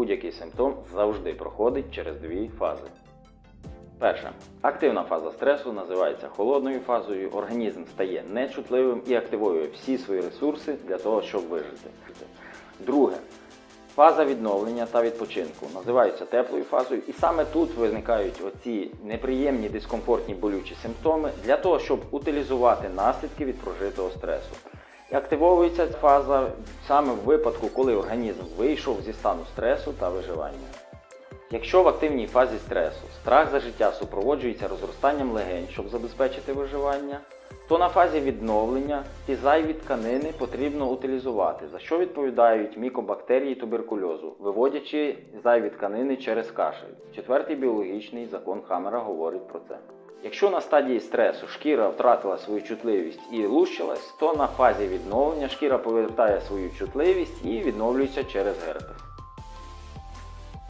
Будь-який симптом завжди проходить через дві фази. Перша. Активна фаза стресу називається холодною фазою. Організм стає нечутливим і активує всі свої ресурси для того, щоб вижити. Друге. Фаза відновлення та відпочинку називається теплою фазою, і саме тут виникають оці неприємні дискомфортні болючі симптоми для того, щоб утилізувати наслідки від прожитого стресу. Активовується фаза саме в випадку, коли організм вийшов зі стану стресу та виживання. Якщо в активній фазі стресу страх за життя супроводжується розростанням легень, щоб забезпечити виживання, то на фазі відновлення ті зайві тканини потрібно утилізувати, за що відповідають мікобактерії туберкульозу, виводячи зайві тканини через кашель. Четвертий біологічний закон Хаммера говорить про це. Якщо на стадії стресу шкіра втратила свою чутливість і лущилась, то на фазі відновлення шкіра повертає свою чутливість і відновлюється через герпес.